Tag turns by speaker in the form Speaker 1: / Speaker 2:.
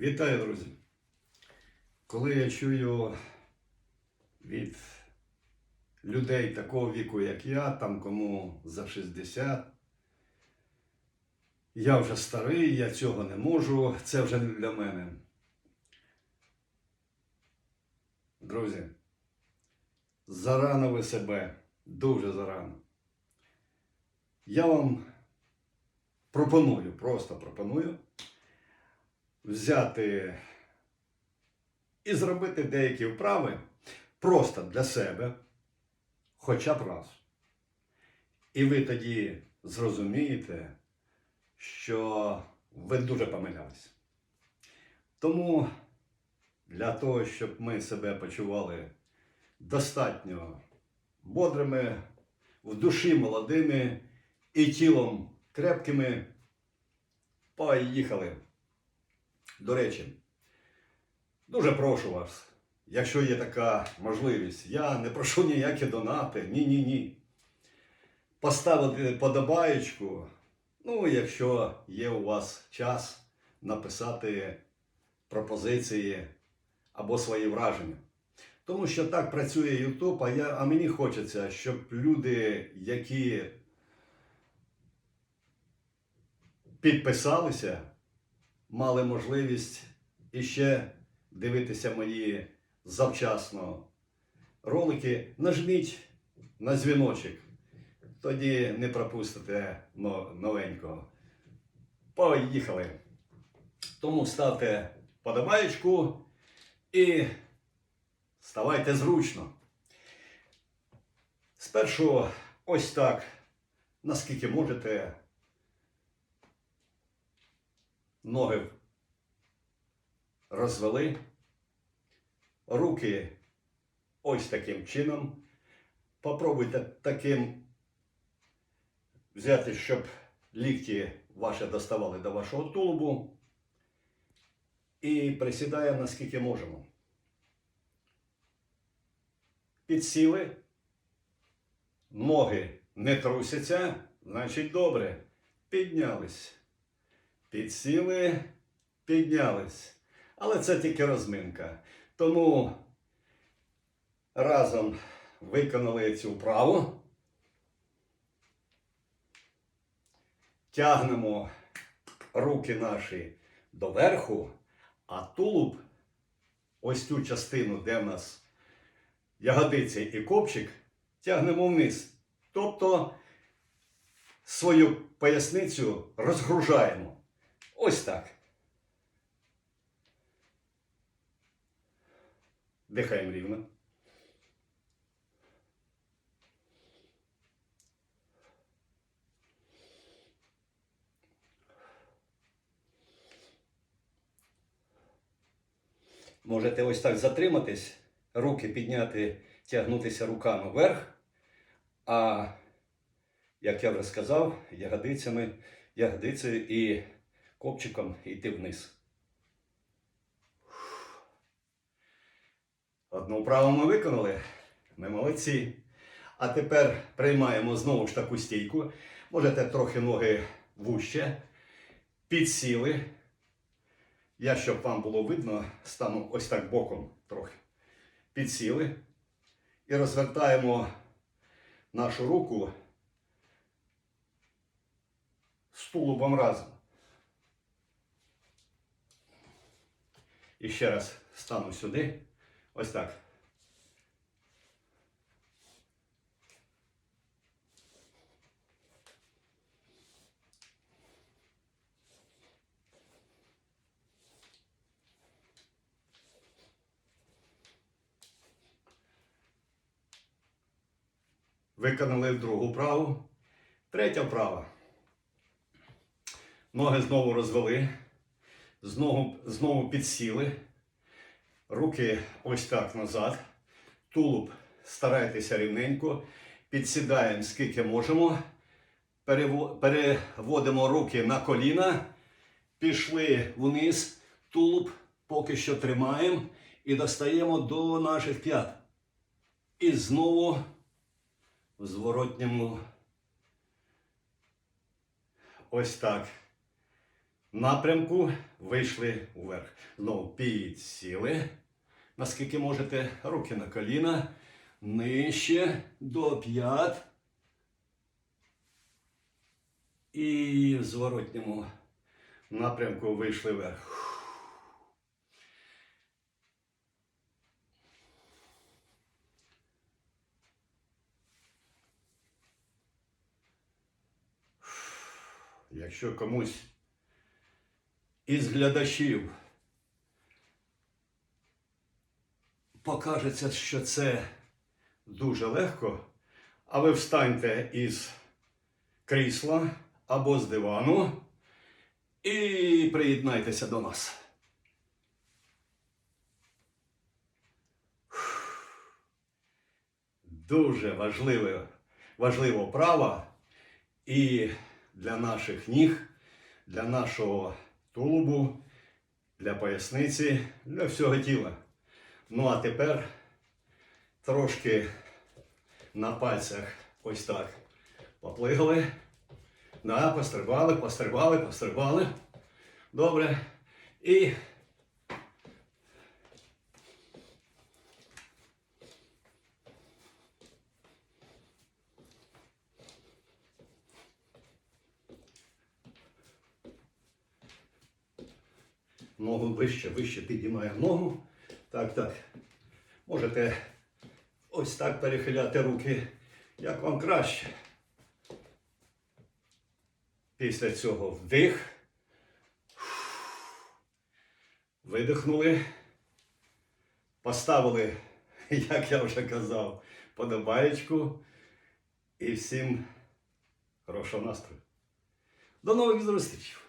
Speaker 1: Вітаю, друзі! Коли я чую від людей такого віку, як я, там кому за 60, я вже старий, я цього не можу, це вже не для мене. Друзі, зарано ви себе, дуже зарано. Я вам пропоную, просто пропоную взяти і зробити деякі вправи просто для себе, хоча б раз. І ви тоді зрозумієте, що ви дуже помилялись. Тому для того, щоб ми себе почували достатньо бодрими, в душі молодими і тілом крепкими, поїхали. До речі, дуже прошу вас, якщо є така можливість, я не прошу ніякі донати, ні-ні ні. Поставити подобаєчку, ну, якщо є у вас час написати пропозиції або свої враження. Тому що так працює YouTube, а, я, а мені хочеться, щоб люди, які підписалися, мали можливість іще дивитися мої завчасно ролики, нажміть на дзвіночок. Тоді не пропустите новенького. Поїхали. Тому ставте подобаєчку і ставайте зручно. Спершу ось так, наскільки можете, ноги розвели, руки ось таким чином. Попробуйте таким взяти, щоб лікті ваші доставали до вашого тулубу. І присідаємо наскільки можемо. Підсіли, ноги не трусяться, значить добре. Піднялись. Підсіли, піднялись. Але це тільки розминка. Тому разом виконали цю вправу. Тягнемо руки наші доверху, а тулуб, ось цю частину, де в нас ягодиці і копчик, тягнемо вниз. Тобто свою поясницю розгружаємо. Ось так. Дихаємо рівно. Можете ось так затриматись, руки підняти, тягнутися руками вверх. А, як я вже сказав, ягодицями, ягодицею і копчиком йти вниз. Одну вправу ми виконали. Ми молодці. А тепер приймаємо знову ж таку стійку. Можете трохи ноги вуще. Підсіли. Я, щоб вам було видно, стану ось так боком трохи. Підсіли. І розвертаємо нашу руку з тулубом разом. І ще раз стану сюди. Ось так. Виконали другу вправу. Третя вправа. Ноги знову розвели. Знову, знову підсіли. Руки ось так назад. Тулуб старайтеся рівненько. Підсідаємо скільки можемо. Переводимо руки на коліна. Пішли вниз. Тулуб поки що тримаємо. І достаємо до наших п'ят. І знову в зворотньому. Ось так. Напрямку вийшли вверх. Знову підсіли, наскільки можете, руки на коліна, нижче до п'ят. І в зворотньому напрямку вийшли вверх. Якщо комусь із глядачів покажеться, що це дуже легко, а ви встаньте із крісла або з дивану і приєднайтеся до нас. Дуже важливе, важливо право і для наших ніг, для нашого тулубу, для поясниці, для всього тіла. Ну а тепер трошки на пальцях ось так поплигали. Да, пострибали, пострибали, пострибали. Добре. І ногу вище, вище підіймаємо ногу. Так, так. Можете ось так перехиляти руки, як вам краще. Після цього вдих. Видихнули. Поставили, як я вже казав, подобаєчку. І всім хорошого настрою. До нових зустрічей!